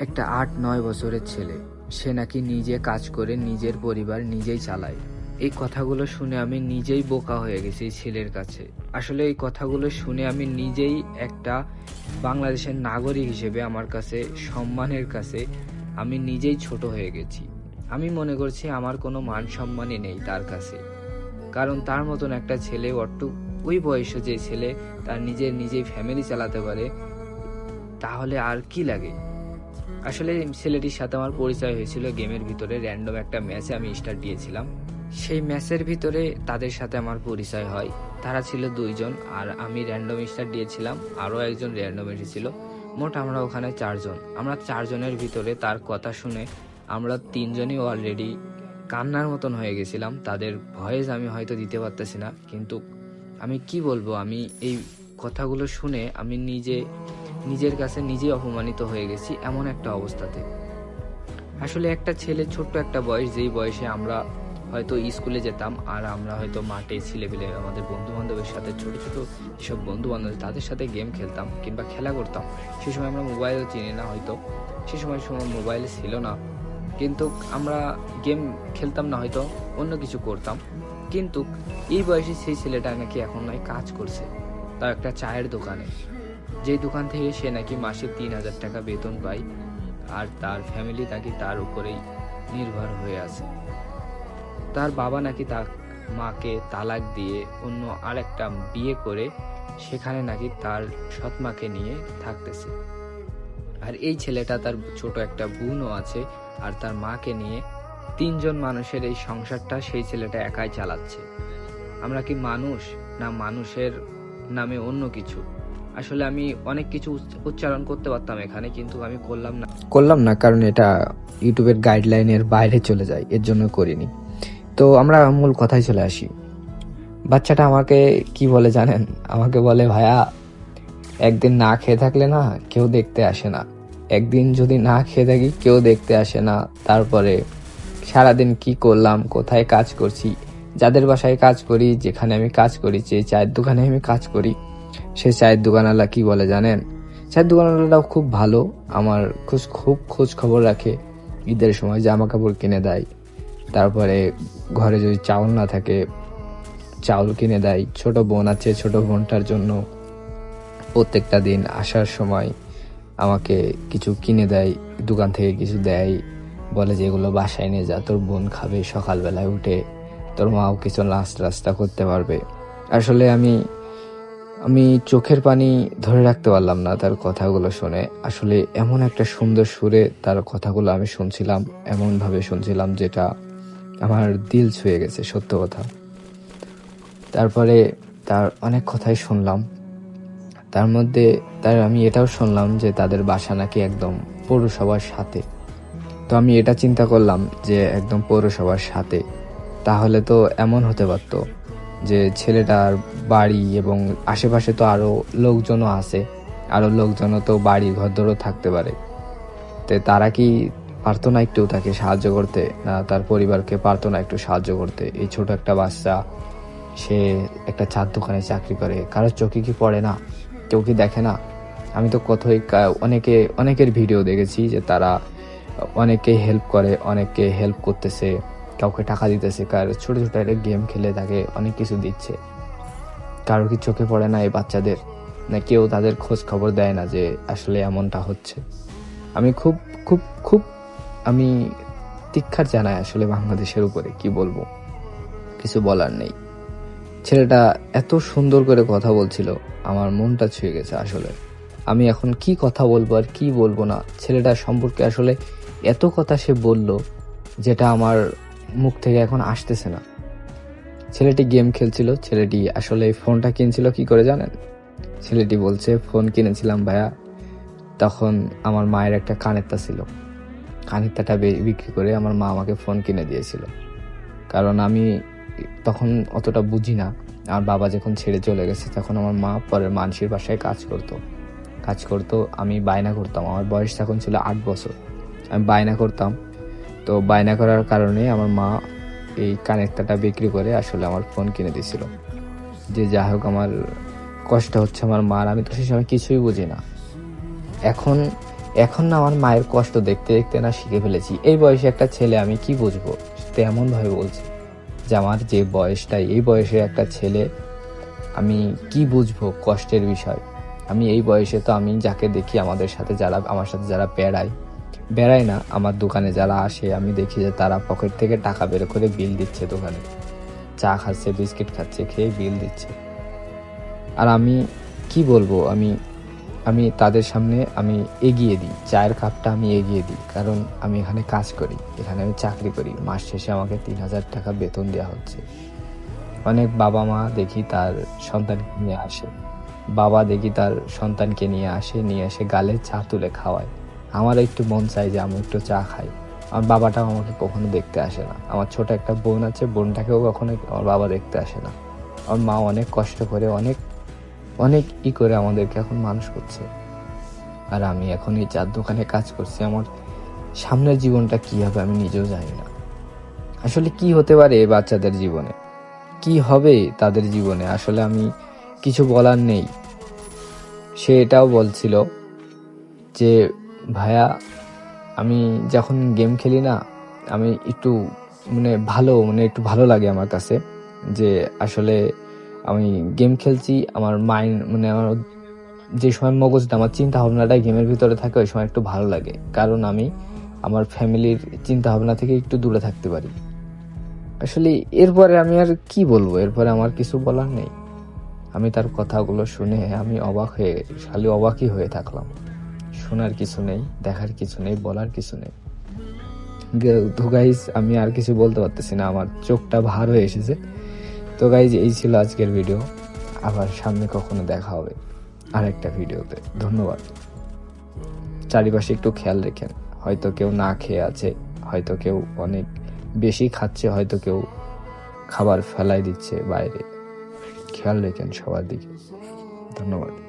একটা আট নয় বছরের ছেলে। সে নাকি নিজে কাজ করে নিজের পরিবার নিজেই চালায়। এই কথাগুলো শুনে আমি নিজেই বোকা হয়ে গেছি এই ছেলের কাছে। আসলে এই কথাগুলো শুনে আমি নিজেই একটা বাংলাদেশের নাগরিক হিসেবে আমার কাছে, সম্মানের কাছে আমি নিজেই ছোট হয়ে গেছি। আমি মনে করছি আমার কোনো মান সম্মানই নেই তার কাছে। কারণ তার মতন একটা ছেলে অট্টু, ওই বয়সে যে ছেলে তার নিজের নিজেই ফ্যামিলি চালাতে পারে, তাহলে আর কি লাগে? আসলে ছেলেটির সাথে আমার পরিচয় হয়েছিল গেমের ভিতরে র্যান্ডম একটা ম্যাচে আমি স্টার্ট দিয়েছিলাম। সেই ম্যাচের ভিতরে তাদের সাথে আমার পরিচয় হয়। তারা ছিল দুইজন আর আমি র্যান্ডম স্টার দিয়েছিলাম, আরও একজন র্যান্ডম এসেছিল। মোট আমরা ওখানে চারজন। আমরা চারজনের ভিতরে তার কথা শুনে আমরা তিনজনই অলরেডি কান্নার মতন হয়ে গেছিলাম। তাদের ভয়েস আমি হয়তো দিতে পারতেছি না, কিন্তু আমি কি বলব? আমি এই কথাগুলো শুনে আমি নিজে নিজের কাছে নিজে অপমানিত হয়ে গেছি এমন একটা অবস্থাতে। আসলে একটা ছেলে, ছোট্ট একটা বয়স, যেই বয়সে আমরা হয়তো স্কুলে যেতাম আর আমরা হয়তো মাঠে ছেলেপেলে আমাদের বন্ধু বান্ধবের সাথে ছোট ছোট যেসব বন্ধু বান্ধব তাদের সাথে গেম খেলতাম কিংবা খেলা করতাম। সে সময় আমরা মোবাইলও চিনি না হয়তো। সে সময় সময় মোবাইল ছিল না। কিন্তু আমরা গেম খেলতাম না হয়তো, অন্য কিছু করতাম। কিন্তু এই বয়সে সেই ছেলেটা নাকি এখন নয়, কাজ করছে। তার একটা চায়ের দোকানে। যেই দোকান থেকে সে নাকি মাসে তিন হাজার টাকা বেতন পায়, আর তার ফ্যামিলি নাকি তার উপরেই নির্ভর হয়ে আছে। তার বাবা নাকি তার মাকে তালাক দিয়ে অন্য আরেকটা বিয়ে করে সেখানে নাকি তার সৎ মাকে নিয়ে থাকতেছে। আর এই ছেলেটা তার ছোট একটা বোনও আছে, আর তার মাকে নিয়ে তিনজন মানুষের এই সংসারটা সেই ছেলেটা একাই চালাচ্ছে। আমরা কি মানুষ না মানুষের নামে অন্য কিছু? আসলে আমি অনেক কিছু উচ্চ- উচ্চারণ করতে পারতাম এখানে, কিন্তু আমি করলাম না। করলাম না, কারণ এটা ইউটিউবের গাইডলাইনের বাইরে চলে যায়, এর জন্য করিনি। তো আমরা মূল কথায় চলে আসি। বাচ্চাটা আমাকে কি বলে জানেন? আমাকে বলে, ভাইয়া, একদিন না খেয়ে থাকলে না কেউ দেখতে আসে না। একদিন যদি না খেয়ে থাকি, কেউ দেখতে আসে না। তারপরে সারাদিন কি করলাম, কোথায় কাজ করছি, যাদের বাসায় কাজ করি, যেখানে আমি কাজ করি, যে চায়ের দোকানে আমি কাজ করি সে চায়ের দোকানওয়ালা কি বলে জানেন? চায়ের দোকানওয়ালাটাও খুব ভালো। আমার খোঁজ, খুব খোঁজ খবর রাখে ঈদের সময় জামা কাপড় কিনে দেয়। তারপরে ঘরে যদি চাউল না থাকে, চাউল কিনে দেয়। ছোট বোন আছে, ছোট বোনটার জন্য প্রত্যেকটা দিন আসার সময় আমাকে কিছু কিনে দেয়, দোকান থেকে কিছু দেয়। বলে যে, এগুলো বাসায় নিয়ে যা, তোর বোন খাবে সকালবেলায় উঠে। তোর মাও কিছু নাস্তা রাস্তা করতে পারবে। আসলে আমি আমি চোখের পানি ধরে রাখতে পারলাম না তার কথাগুলো শুনে। আসলে এমন একটা সুন্দর সুরে তার কথাগুলো আমি শুনছিলাম, এমনভাবে শুনছিলাম যেটা আমার দিল ছুঁয়ে গেছে, সত্য কথা। তারপরে তার অনেক কথাই শুনলাম। তার মধ্যে তার আমি এটাও শুনলাম যে তাদের বাসা নাকি একদম পৌরসভার সাথে। তো আমি এটা চিন্তা করলাম যে একদম পৌরসভার সাথে। তাহলে তো এমন হতে পারত। যে ছেলেটার বাড়ি এবং আশেপাশে তো আরও লোকজনও আছে আরও লোকজনও তো বাড়ি ঘরদরও থাকতে পারে। তো তারা কি পারতো না একটু তাকে সাহায্য করতে, না তার পরিবারকে পারতো না একটু সাহায্য করতে? এই ছোট একটা বাচ্চা, সে একটা চার দোকানে চাকরি করে, কারোর চোখে কি পড়ে না? কেউ কি দেখে না? আমি তো কোথায় অনেকে, অনেকের ভিডিও দেখেছি যে তারা অনেকে হেল্প করে, অনেককে হেল্প করতেছে। কাউকে টাকা দিতেছে, কার ছোট ছোট একটা গেম খেলে তাকে অনেক কিছু দিচ্ছে। কারও কি চোখে পড়ে না এই বাচ্চাদের? না কেউ তাদের খোঁজ খবর দেয় না যে আসলে এমনটা হচ্ছে। আমি খুব খুব খুব, আমি তীক্ষার জানাই আসলে বাংলাদেশের উপরে, কি বলব? কিছু বলার নেই। ছেলেটা এত সুন্দর করে কথা বলছিল, আমার মনটা ছুঁয়ে গেছে আসলে। আমি এখন কি কথা বলব আর কি বলব না? ছেলেটা সম্পর্কে আসলে এত কথা সে বলল, যেটা আমার মুখ থেকে এখন আসতেছে না। ছেলেটি গেম খেলছিল, ছেলেটি আসলে ফোনটা কিনছিল কি করে জানেন? ছেলেটি বলছে, ফোন কিনেছিলাম ভাইয়া। তখন আমার মায়ের একটা কানেরটা ছিল। কানেরটাটা বিক্রি করে আমার মা আমাকে ফোন কিনে দিয়েছিল। কারণ আমি তখন অতটা বুঝি না। আমার বাবা যখন ছেড়ে চলে গেছে, তখন আমার মা পরের মানুষের বাসায় কাজ করতো। কাজ করতো, আমি বায়না করতাম। আমার বয়স তখন ছিল আট বছর। আমি বায়না করতাম তো বায়না করার কারণে আমার মা এই কানেক্টাটা বিক্রি করে আসলে আমার ফোন কিনে দিয়েছিল। যে যা হোক আমার কষ্ট হচ্ছে আমার মার, আমি তো সে সময় কিছুই বুঝি না। এখন এখন না আমার মায়ের কষ্ট দেখতে দেখতে না শিখে ফেলেছি। এই বয়সে একটা ছেলে আমি কি বুঝব? তেমন ভাবে বলছে যে আমার যে বয়সটাই, এই বয়সে একটা ছেলে আমি কি বুঝব কষ্টের বিষয়? আমি এই বয়সে তো আমি যাকে দেখি আমাদের সাথে যারা, আমার সাথে যারা বেড়ায় বেড়ায় না, আমার দোকানে যারা আসে, আমি দেখি যে তারা পকেট থেকে টাকা বের করে বিল দিচ্ছে দোকানে। চা খাচ্ছে, বিস্কিট খাচ্ছে, খেয়ে বিল দিচ্ছে। আর আমি কি বলব, আমি আমি তাদের সামনে আমি এগিয়ে দিই, চায়ের কাপটা আমি এগিয়ে দিই, কারণ আমি এখানে কাজ করি, এখানে আমি চাকরি করি। মাস শেষে আমাকে তিন হাজার টাকা বেতন দেওয়া হচ্ছে। অনেক বাবা মা দেখি তার সন্তানকে নিয়ে আসে। বাবা দেখি তার সন্তানকে নিয়ে আসে, নিয়ে এসে গালে চা তুলে খাওয়ায়। আমার একটু মন চাই যে আমি একটু চা খাই। আমার বাবাটাও আমাকে কখনো দেখতে আসে না। আমার ছোট একটা বোন আছে, বোনটাকেও কখনো আমার বাবা দেখতে আসে না। আমার মা অনেক কষ্ট করে, অনেক অনেক ই করে আমাদেরকে এখন মানুষ করছে। আর আমি এখন এই চার দোকানে কাজ করছি। আমার সামনের জীবনটা কি হবে আমি নিজেও জানি না। আসলে কি হতে পারে বাচ্চাদের জীবনে? কি হবে তাদের জীবনে? আসলে আমি কিছু বলার নেই। সে এটাও বলছিল যে ভাইয়া, আমি যখন গেম খেলি না, আমি একটু মানে ভালো মানে একটু ভালো লাগে আমার কাছে যে আসলে আমি গেম খেলছি, আমার মাইন্ড মানে আমার যে সময় মগজটা আমার চিন্তা ভাবনাটা গেমের ভিতরে থাকে, ওই সময় একটু ভালো লাগে। কারণ আমি আমার ফ্যামিলির চিন্তা ভাবনা থেকে একটু দূরে থাকতে পারি। আসলে এরপরে আমি আর কি বলব? এরপরে আমার কিছু বলার নেই। আমি তার কথাগুলো শুনে আমি অবাক হয়ে, খালি অবাকই হয়ে থাকলাম। শোনার কিছু নেই, দেখার কিছু নেই, বলার কিছু নেই। তো গাইজ আমি আর কিছু বলতে পারতেছি না, আমার চোখটা ভার হয়ে এসেছে। তো গাইজ এই ছিল আজকের ভিডিও আবার সামনে কখনো দেখা হবে আরেকটা ভিডিওতে ধন্যবাদ। চারিপাশে একটু খেয়াল রেখেন। হয়তো কেউ না খেয়ে আছে, হয়তো কেউ অনেক বেশি খাচ্ছে, হয়তো কেউ খাবার ফেলাই দিচ্ছে বাইরে। খেয়াল রেখেন সবার দিকে। ধন্যবাদ।